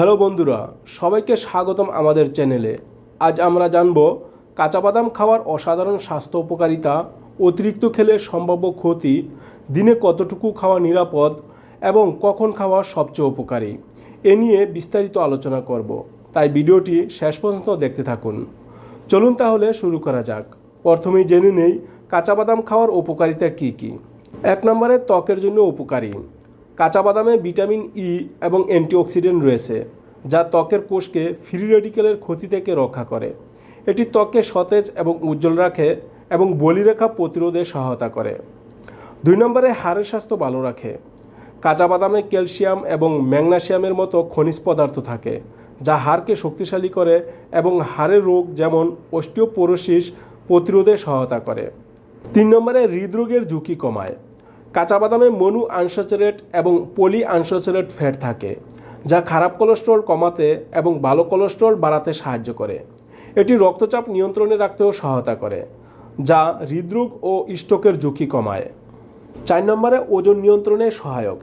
Hello বন্ধুরা, সবাইকে স্বাগতম আমাদের চ্যানেলে। আজ আমরা জানব কাঁচা বাদাম খাওয়ার অসাধারণ স্বাস্থ্য উপকারিতা, অতিরিক্ত খেলে সম্ভাব্য ক্ষতি, দিনে কতটুকু খাওয়া নিরাপদ, এবং কখন খাওয়া সবচেয়ে উপকারী। এ নিয়ে বিস্তারিত আলোচনা করব। তাই ভিডিওটি শেষ পর্যন্ত দেখতে থাকুন। চলুন তাহলে শুরু করা যাক। প্রথমেই জেনে নেই কাঁচা বাদাম খাওয়ার উপকারিতা কী কী? এক নম্বরে ত্বকের জন্য উপকারী। কাঁচা বাদামে ভিটামিন ই এবং অ্যান্টিঅক্সিডেন্ট রয়েছে, যা ত্বকের কোষকে ফ্রি রেডিকেলের ক্ষতি থেকে রক্ষা করে। এটি ত্বককে সতেজ এবং উজ্জ্বল রাখে এবং বলিরেখা প্রতিরোধে সহায়তা করে। দুই নম্বরে হাড়ের স্বাস্থ্য ভালো রাখে। কাঁচা বাদামে ক্যালসিয়াম এবং ম্যাগনেসিয়ামের মতো খনিজ পদার্থ থাকে, যা হাড়কে শক্তিশালী করে এবং হাড়ের রোগ যেমন অস্টিওপোরোসিস প্রতিরোধে সহায়তা করে। তিন নম্বরে হৃদরোগের ঝুঁকি কমায়। কাঁচা বাদামে মনু আনস্যাচুরেট এবং পলি আনস্যাচুরেট ফ্যাট থাকে, যা খারাপ কোলেস্ট্রল কমাতে এবং ভালো কোলেস্ট্রল বাড়াতে সাহায্য করে। এটি রক্তচাপ নিয়ন্ত্রণে রাখতেও সহায়তা করে, যা হৃদরোগ ও স্ট্রোকের ঝুঁকি কমায়। চার নম্বরে ওজন নিয়ন্ত্রণে সহায়ক।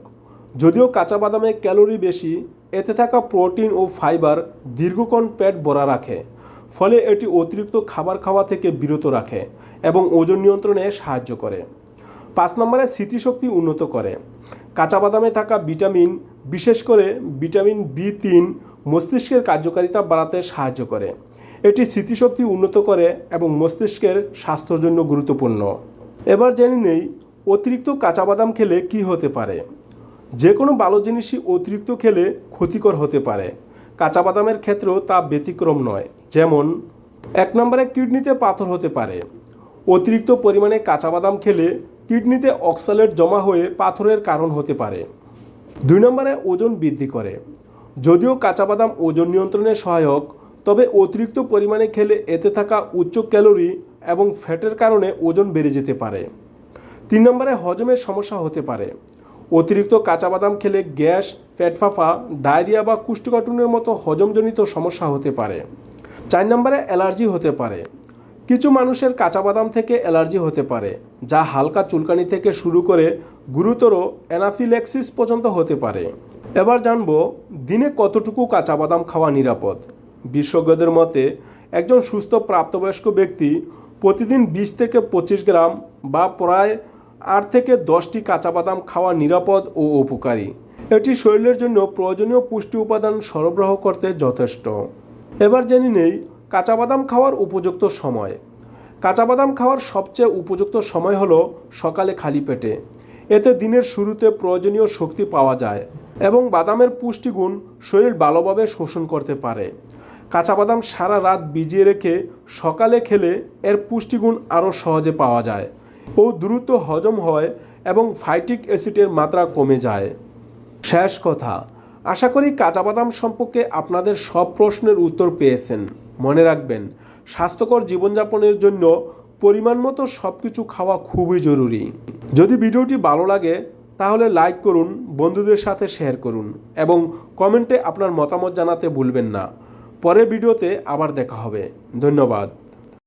যদিও কাঁচা বাদামে ক্যালোরি বেশি, এতে থাকা প্রোটিন ও ফাইবার দীর্ঘক্ষণ পেট ভরা রাখে, ফলে এটি অতিরিক্ত খাবার খাওয়া থেকে বিরত রাখে এবং ওজন নিয়ন্ত্রণে সাহায্য করে। পাঁচ নম্বরে স্মৃতিশক্তি উন্নত করে। কাঁচা বাদামে থাকা ভিটামিন, বিশেষ করে ভিটামিন বি তিন, মস্তিষ্কের কার্যকারিতা বাড়াতে সাহায্য করে। এটি স্মৃতিশক্তি উন্নত করে এবং মস্তিষ্কের স্বাস্থ্যের জন্য গুরুত্বপূর্ণ। এবার জেনে নেই অতিরিক্ত কাঁচা বাদাম খেলে কি হতে পারে। যে কোনো ভালো জিনিসই অতিরিক্ত খেলে ক্ষতিকর হতে পারে। কাঁচা বাদামের ক্ষেত্রেও তা ব্যতিক্রম নয়। যেমন, এক নম্বরে কিডনিতে পাথর হতে পারে। অতিরিক্ত পরিমাণে কাঁচা বাদাম খেলে কিডনিতে অক্সালেট জমা হয়ে পাথরের কারণ হতে পারে। দুই নম্বরে ওজন বৃদ্ধি করে। যদিও কাঁচা বাদাম ওজন নিয়ন্ত্রণে সহায়ক, তবে অতিরিক্ত পরিমাণে খেলে এতে থাকা উচ্চ ক্যালোরি এবং ফ্যাটের কারণে ওজন বেড়ে যেতে পারে। তিন নম্বরে হজমের সমস্যা হতে পারে। অতিরিক্ত কাঁচা বাদাম খেলে গ্যাস ফাঁপা ডায়রিয়া বা কুষ্ঠকাঠিন্যের মতো হজমজনিত সমস্যা হতে পারে। চার নম্বরে অ্যালার্জি হতে পারে। কিছু মানুষের কাঁচা বাদাম থেকে অ্যালার্জি হতে পারে, যা হালকা চুলকানি থেকে শুরু করে গুরুতর অ্যানাফিল্যাক্সিস পর্যন্ত হতে পারে। এবার জানব, দিনে কতটুকু কাঁচা বাদাম খাওয়া নিরাপদ? বিশেষজ্ঞদের মতে, একজন সুস্থ প্রাপ্তবয়স্ক ব্যক্তি প্রতিদিন বিশ থেকে পঁচিশ গ্রাম বা প্রায় আট থেকে দশটি কাঁচা বাদাম খাওয়া নিরাপদ ও উপকারী। এটি শরীরের জন্য প্রয়োজনীয় পুষ্টি উপাদান সরবরাহ করতে যথেষ্ট। এবার জেনে নেই কাঁচা বাদাম খাওয়ার উপযুক্ত সময়। কাঁচা বাদাম খাওয়ার সবচেয়ে উপযুক্ত সময় হলো সকালে খালি পেটে। এতে দিনের শুরুতে প্রয়োজনীয় শক্তি পাওয়া যায় এবং বাদামের পুষ্টিগুণ শরীর ভালোভাবে শোষণ করতে পারে। কাঁচা বাদাম সারা রাত ভিজিয়ে রেখে সকালে খেলে এর পুষ্টিগুণ আরও সহজে পাওয়া যায় ও দ্রুত হজম হয় এবং ফাইটিক অ্যাসিডের মাত্রা কমে যায়। শেষ কথা, আশা করি কাঁচা বাদাম সম্পর্কে আপনাদের সব প্রশ্নের উত্তর পেয়েছেন। মনে রাখবেন, স্বাস্থ্যকর জীবনযাপনের জন্য পরিমাণ মতো সব কিছু খাওয়া খুবই জরুরি। যদি ভিডিওটি ভালো লাগে, তাহলে লাইক করুন, বন্ধুদের সাথে শেয়ার করুন এবং কমেন্টে আপনার মতামত জানাতে ভুলবেন না। পরের ভিডিওতে আবার দেখা হবে। ধন্যবাদ।